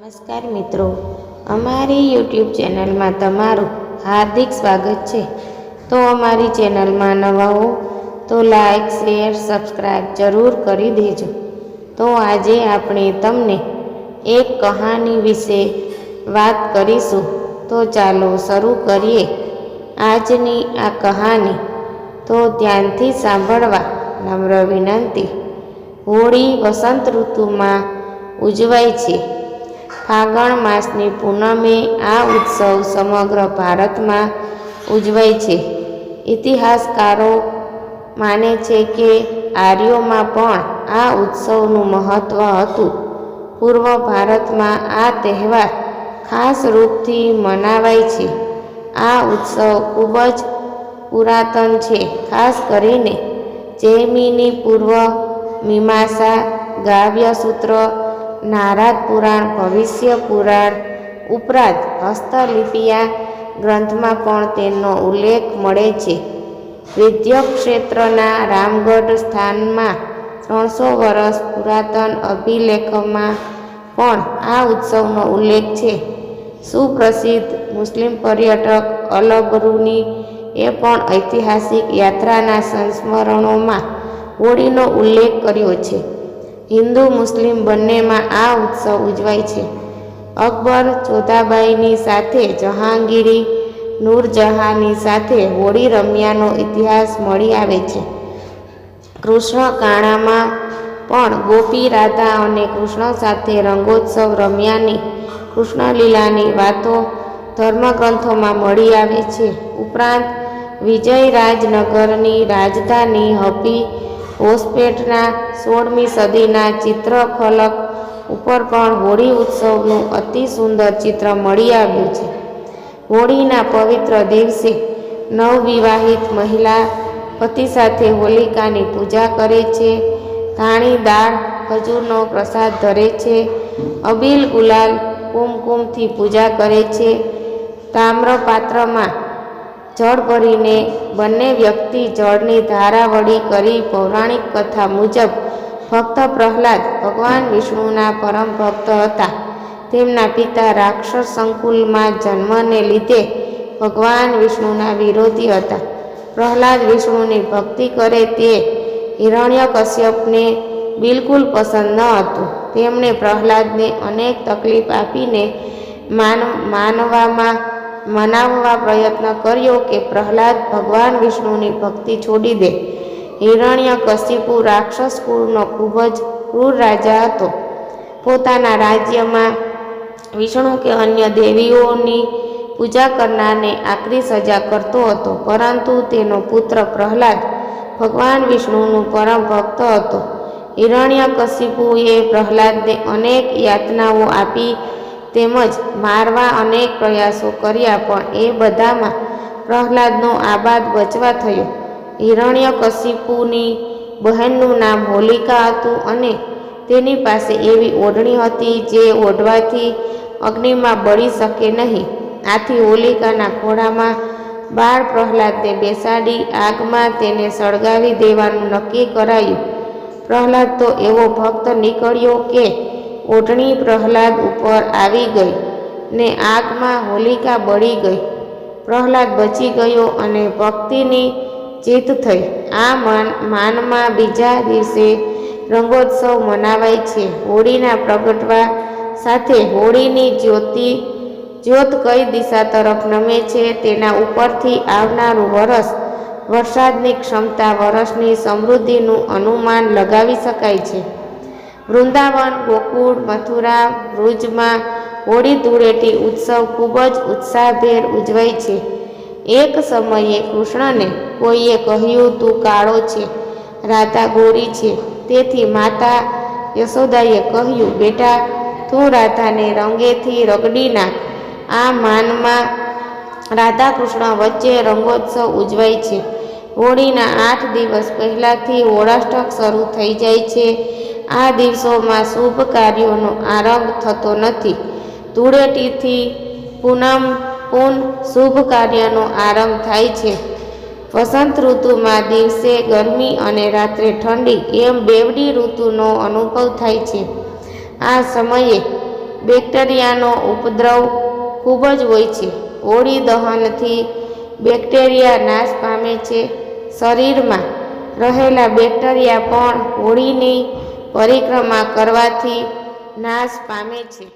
નમસ્કાર મિત્રો, અમારી યુટ્યુબ ચેનલમાં તમારું હાર્દિક સ્વાગત છે. તો અમારી ચેનલમાં નવા હો, તો લાઈક, શેર સબસ્ક્રાઈબ જરૂર કરી દેજો. તો આજે આપણે તમને એક કહાની વિશે વાત કરીશું. તો ચાલો શરૂ કરીએ આજની આ કહાની. તો ધ્યાનથી સાંભળવા નમ્ર વિનંતી. હોળી વસંત ઋતુમાં ઉજવાય છે. ફાગણ માસની પૂનમે આ ઉત્સવ સમગ્ર ભારતમાં ઉજવાય છે. ઇતિહાસકારો માને છે કે આર્યોમાં પણ આ ઉત્સવનું મહત્ત્વ હતું. પૂર્વ ભારતમાં આ તહેવાર ખાસ રૂપથી મનાવાય છે. આ ઉત્સવ ખૂબ જ પુરાતન છે, ખાસ કરીને જૈમિની પૂર્વ મીમાંસા ગાવ્યસૂત્ર નારાદ પુરાણ, ભવિષ્ય પુરાણ, ઉપરાંત હસ્તલિપિયા ગ્રંથમાં પણ તેનો ઉલ્લેખ મળે છે. વિદ્યક ક્ષેત્રના રામગઢ સ્થાનમાં ત્રણસો વર્ષ પુરાતન અભિલેખમાં પણ આ ઉત્સવનો ઉલ્લેખ છે. સુપ્રસિદ્ધ મુસ્લિમ પર્યટક અલબરૂની એ પણ ઐતિહાસિક યાત્રાના સંસ્મરણોમાં હોળીનો ઉલ્લેખ કર્યો છે. હિન્દુ મુસ્લિમ બંનેમાં આ ઉત્સવ ઉજવાય છે. અકબર ચોધાબાઈની સાથે જહાંગીરી નૂરજહાંની સાથે હોળી રમ્યાનો ઇતિહાસ મળી આવે છે. કૃષ્ણ કાણામાં પણ ગોપી, રાધા અને કૃષ્ણ સાથે રંગોત્સવ રમ્યાની કૃષ્ણલીલાની વાતો ધર્મગ્રંથોમાં મળી આવે છે. ઉપરાંત વિજય રાજનગરની રાજધાની હપી હોસ્પેટના સોળમી સદીના ચિત્રફલક ઉપર પણ હોળી ઉત્સવનું અતિ સુંદર ચિત્ર મળી આવ્યું છે. હોળીના પવિત્ર દિવસે નવવિવાહિત મહિલા પતિ સાથે હોલિકાની પૂજા કરે છે, ધાણી, દાળ, ખજૂરનો પ્રસાદ ધરે છે, અબીલ ગુલાલ કુમકુમથી પૂજા કરે છે. તામ્ર પાત્રમાં જળ ભરીને બંને વ્યક્તિ જળની ધારાવળી કરી પૌરાણિક કથા મુજબ ભક્ત પ્રહલાદ ભગવાન વિષ્ણુના પરમ ભક્ત હતા. તેમના પિતા રાક્ષસ સંકુલમાં જન્મને લીધે ભગવાન વિષ્ણુના વિરોધી હતા. પ્રહલાદ વિષ્ણુની ભક્તિ કરે તે હિરણ્ય કશ્યપને બિલકુલ પસંદ ન હતું. તેમણે પ્રહલાદને અનેક તકલીફ આપીને માન, માનવામાં મનાવવા પ્રયત્ન કર્યો કે પ્રહલાદ ભગવાન વિષ્ણુની ભક્તિ છોડી દે. હિરણ્ય કશિપુ રાક્ષસ કુળનો ખૂબ જ ક્રૂર રાજા હતો. પોતાના રાજ્યમાં વિષ્ણુ કે અન્ય દેવીઓની પૂજા કરનારને આકરી સજા કરતો હતો, પરંતુ તેનો પુત્ર પ્રહલાદ ભગવાન વિષ્ણુનું પરમ ભક્ત હતો. હિરણ્ય કશિપુએ પ્રહલાદને અનેક યાતનાઓ આપી તેમજ મારવા અનેક પ્રયાસો કર્યા, પણ એ બધામાં પ્રહલાદનો આબાદ બચવા થયો. હિરણ્ય કશિપુની બહેનનું નામ હોલિકા હતું અને તેની પાસે એવી ઓઢણી હતી જે ઓઢવાથી અગ્નિમાં બળી શકે નહીં. આથી હોલિકાના ખોળામાં બાળ પ્રહલાદને બેસાડી આગમાં તેને સળગાવી દેવાનું નક્કી કરાયું. પ્રહલાદ તો એવો ભક્ત નીકળ્યો કે ઓઢણી પ્રહલાદ ઉપર આવી ગઈ ને આગમાં હોલિકા બળી ગઈ. પ્રહલાદ બચી ગયો અને ભક્તિની જીત થઈ. આ માન, માનમાં બીજા દિવસે રંગોત્સવ મનાવાય છે. હોળીના પ્રગટવા સાથે હોળીની જ્યોતિ, જ્યોત કઈ દિશા તરફ નમે છે તેના ઉપરથી આવનારું વરસ, વરસાદની ક્ષમતા, વરસની સમૃદ્ધિનું અનુમાન લગાવી શકાય છે. વૃંદાવન, ગોકુળ, મથુરા વૃજમાં હોળી ધૂળેટી ઉત્સવ ખૂબ જ ઉત્સાહભેર ઉજવાય છે. એક સમયે કૃષ્ણને કોઈએ કહ્યું, તું કાળો છે, રાધા ગોરી છે. તેથી માતા યશોદાએ કહ્યું, બેટા, તું રાધાને રંગેથી રગડી નાખ. આ માનમાં રાધા કૃષ્ણ વચ્ચે રંગોત્સવ ઉજવાય છે. હોળીના આઠ દિવસ પહેલાંથી હોળાષ્ટક શરૂ થઈ જાય છે. આ દિવસોમાં શુભ કાર્યોનો આરંભ થતો નથી. ધૂળેટીથી પૂનમ પૂન શુભ કાર્યનો આરંભ થાય છે. વસંત ઋતુમાં દિવસે ગરમી અને રાત્રે ઠંડી એમ બેવડી ઋતુનો અનુભવ થાય છે. આ સમયે બેક્ટેરિયાનો ઉપદ્રવ ખૂબ જ હોય છે. હોળી દહનથી બેક્ટેરિયા નાશ પામે છે. શરીરમાં રહેલા બેક્ટેરિયા પણ હોળીની પરિક્રમા કરવાથી નાશ પામે છે.